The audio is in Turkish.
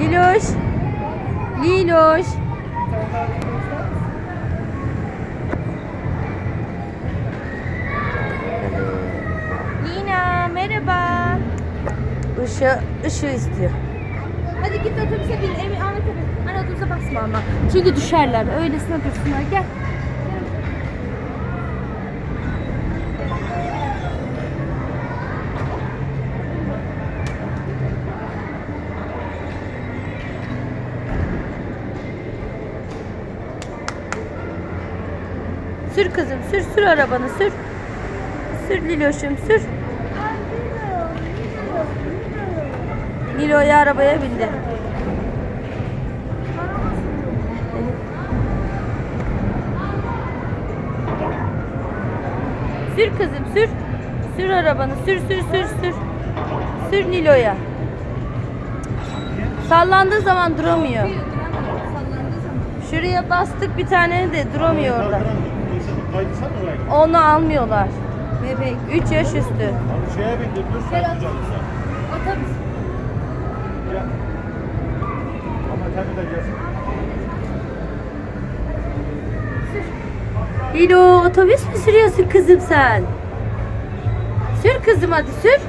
Liloş. Liloş. Lina merhaba. Işığı, ışığı istiyor. Hadi git otobüse bin. Emin bin. Hani otobüse basma ama. Çünkü düşerler. Öylesine dursunlar. Gel. Sür kızım sür sür arabanı sür. Sür Liloş'um sür. Nilo'ya arabaya bindi. Sür kızım sür. Sür arabanı sür sür sür sür. Sür Nilo'ya. Sallandığı zaman duramıyor. Şuraya bastık bir tane de duramıyor orada. Onu almıyorlar. Bebek. 3 yaş üstü. Abi şeye bindir dur sen kucağımıza. Otobüs. Gel. Ama kendi de gelsin. Lilo otobüs mü sürüyorsun kızım sen? Sür kızım hadi sür.